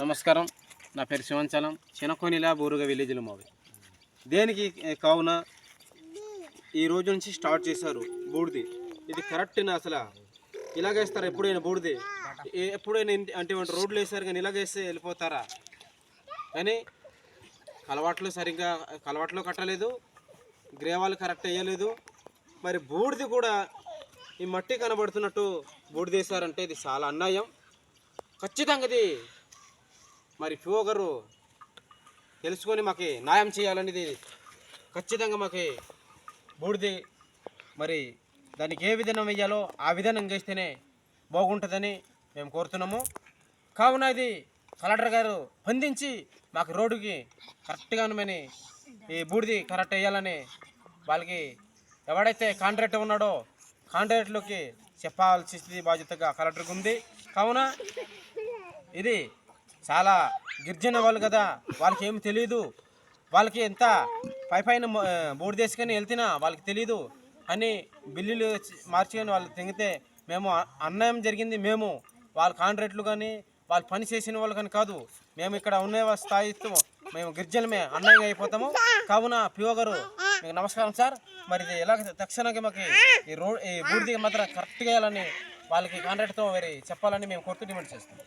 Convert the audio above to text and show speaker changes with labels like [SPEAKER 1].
[SPEAKER 1] నమస్కారం. నా పేరు శివంచలం చినకొనిలా బూరుగా విలేజ్లో మావి. దేనికి కావున ఈ రోజు నుంచి స్టార్ట్ చేశారు బూడిది. ఇది కరెక్ట్ అసలు? ఇలాగేస్తారు ఎప్పుడైనా బూడిది? ఏ- ఎప్పుడైనా అంటే వంటి రోడ్లు వేసారు కానీ ఇలాగేస్తే వెళ్ళిపోతారా? కానీ కలవాట్లు సరిగ్గా కలవాట్లు కట్టలేదు. గ్రేవాలు కరెక్ట్ వేయలేదు. మరి బూడిది కూడా ఈ మట్టి కనబడుతున్నట్టు బూడిద వేసారంటే ఇది చాలా అన్యాయం. ఖచ్చితంగా ఇది మరి పిఓ గారు తెలుసుకొని మాకు న్యాయం చేయాలనేది ఖచ్చితంగా మాకు బూడిది మరి దానికి ఏ విధానం వేయాలో ఆ విధానం చేస్తేనే బాగుంటుందని మేము కోరుతున్నాము. కావున ఇది కలెక్టర్ గారు స్పందించి మాకు రోడ్డుకి కరెక్ట్గా అనుమని ఈ బూడిది కరెక్ట్ వేయాలని వాళ్ళకి ఎవడైతే కాంట్రాక్ట్ ఉన్నాడో కాంట్రాక్ట్లోకి చెప్పాల్సి బాధ్యతగా కలెక్టర్కి ఉంది. కావున ఇది చాలా గిరిజన వాళ్ళు కదా వాళ్ళకి ఏమి తెలియదు వాళ్ళకి ఎంత పై పైన బోర్డు తీసుకొని వెళ్తున్నా వాళ్ళకి తెలియదు అని బిల్లులు మార్చుకొని వాళ్ళు తింగితే మేము అన్యాయం జరిగింది మేము. వాళ్ళ కాంట్రాక్ట్లు కానీ వాళ్ళు పని చేసిన వాళ్ళు కానీ కాదు. మేము ఇక్కడ ఉన్న వాళ్ళ స్థాయితో మేము గిరిజనమే అన్యాయం అయిపోతాము. కావున పిఓ గారు మీకు నమస్కారం సార్. మరి ఇది ఎలా తక్షణంగా మాకు ఈ రోడ్ ఈ బూడిది మాత్రం కరెక్ట్గా వేయాలని వాళ్ళకి కాంట్రాక్ట్తో మరి చెప్పాలని మేము కోరుతూ డిమాండ్ చేస్తాం